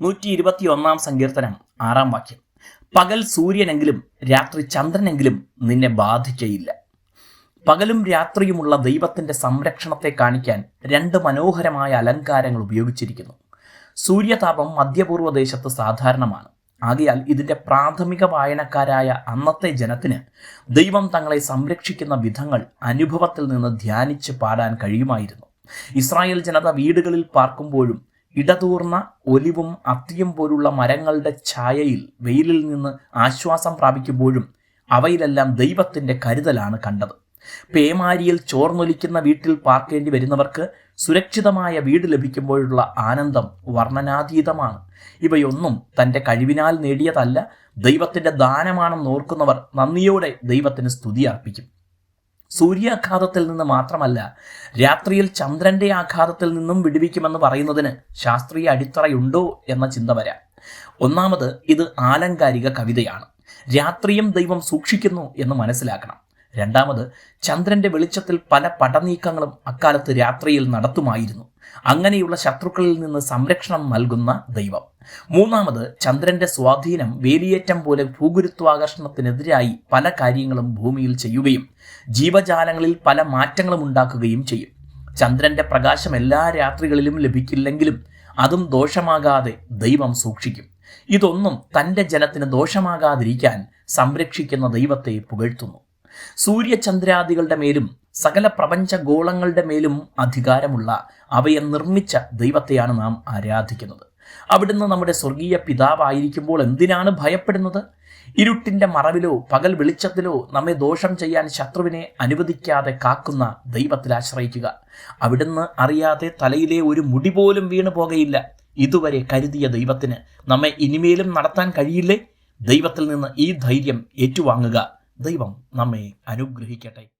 നൂറ്റി ഇരുപത്തി ഒന്നാം സങ്കീർത്തനം ആറാം വാക്യം. പകൽ സൂര്യനെങ്കിലും രാത്രി ചന്ദ്രനെങ്കിലും നിന്നെ ബാധിക്കയില്ല. പകലും രാത്രിയുമുള്ള ദൈവത്തിന്റെ സംരക്ഷണത്തെ കാണിക്കാൻ രണ്ട് മനോഹരമായ അലങ്കാരങ്ങൾ ഉപയോഗിച്ചിരിക്കുന്നു. സൂര്യതാപം മധ്യപൂർവ ദേശത്ത് സാധാരണമാണ്. ആകയാൽ ഇതിന്റെ പ്രാഥമിക വായനക്കാരായ അന്നത്തെ ജനത്തിന് ദൈവം തങ്ങളെ സംരക്ഷിക്കുന്ന വിധങ്ങൾ അനുഭവത്തിൽ നിന്ന് ധ്യാനിച്ച് പാടാൻ കഴിയുമായിരുന്നു. ഇസ്രായേൽ ജനത വീടുകളിൽ പാർക്കുമ്പോഴും ഇടതൂർന്ന ഒലിവും അത്തിയും പോലുള്ള മരങ്ങളുടെ ഛായയിൽ വെയിലിൽ നിന്ന് ആശ്വാസം പ്രാപിക്കുമ്പോഴും അവയിലെല്ലാം ദൈവത്തിന്റെ കരുതലാണ് കണ്ടത്. പേമാരിയിൽ ചോർന്നൊലിക്കുന്ന വീട്ടിൽ പാർക്കേണ്ടി വരുന്നവർക്ക് സുരക്ഷിതമായ വീട് ലഭിക്കുമ്പോഴുള്ള ആനന്ദം വർണനാതീതമാണ്. ഇവയൊന്നും തന്റെ കഴിവിനാൽ നേടിയതല്ല ദൈവത്തിന്റെ ദാനമാണെന്ന് ഓർക്കുന്നവർ നന്ദിയോടെ ദൈവത്തിന് സ്തുതി അർപ്പിക്കും. സൂര്യാഘാതത്തിൽ നിന്ന് മാത്രമല്ല രാത്രിയിൽ ചന്ദ്രന്റെ ആഘാതത്തിൽ നിന്നും വിടുവിക്കുമെന്ന് പറയുന്നതിന് ശാസ്ത്രീയ അടിത്തറയുണ്ടോ എന്ന ചിന്ത വരാം. ഒന്നാമത് ഇത് ആലങ്കാരിക കവിതയാണ്. രാത്രിയും ദൈവം സൂക്ഷിക്കുന്നു എന്ന് മനസ്സിലാക്കണം. രണ്ടാമത് ചന്ദ്രന്റെ വെളിച്ചത്തിൽ പല പടനീക്കങ്ങളും അക്കാലത്ത് രാത്രിയിൽ നടത്തുമായിരുന്നു. അങ്ങനെയുള്ള ശത്രുക്കളിൽ നിന്ന് സംരക്ഷണം നൽകുന്ന ദൈവം. മൂന്നാമത് ചന്ദ്രന്റെ സ്വാധീനം വേലിയേറ്റം പോലെ ഭൂഗുരുത്വാകർഷണത്തിനെതിരായി പല കാര്യങ്ങളും ഭൂമിയിൽ ചെയ്യുകയും ജീവജാലങ്ങളിൽ പല മാറ്റങ്ങളും ഉണ്ടാക്കുകയും ചെയ്യും. ചന്ദ്രന്റെ പ്രകാശം എല്ലാ രാത്രികളിലും ലഭിക്കില്ലെങ്കിലും അതും ദോഷമാകാതെ ദൈവം സൂക്ഷിക്കും. ഇതൊന്നും തന്റെ ജനത്തിന് ദോഷമാകാതിരിക്കാൻ സംരക്ഷിക്കുന്ന ദൈവത്തെ പുകഴ്ത്തുന്നു. സൂര്യചന്ദ്രാദികളുടെ മേലും സകല പ്രപഞ്ച ഗോളങ്ങളുടെ മേലും അധികാരമുള്ള അവയെ നിർമ്മിച്ച ദൈവത്തെയാണ് നാം ആരാധിക്കുന്നത്. അവിടുന്ന് നമ്മുടെ സ്വർഗീയ പിതാവായിരിക്കുമ്പോൾ എന്തിനാണ് ഭയപ്പെടുന്നത്? ഇരുട്ടിന്റെ മറവിലോ പകൽ വെളിച്ചത്തിലോ നമ്മെ ദോഷം ചെയ്യാൻ ശത്രുവിനെ അനുവദിക്കാതെ കാക്കുന്ന ദൈവത്തിൽ ആശ്രയിക്കുക. അവിടുന്ന് അറിയാതെ തലയിലെ ഒരു മുടി പോലും വീണു പോകയില്ല. ഇതുവരെ കരുതിയ ദൈവത്തിന് നമ്മെ ഇനിമേലും നടത്താൻ കഴിയില്ലേ? ദൈവത്തിൽ നിന്ന് ഈ ധൈര്യം ഏറ്റുവാങ്ങുക. ദൈവം നമ്മെ അനുഗ്രഹിക്കട്ടെ.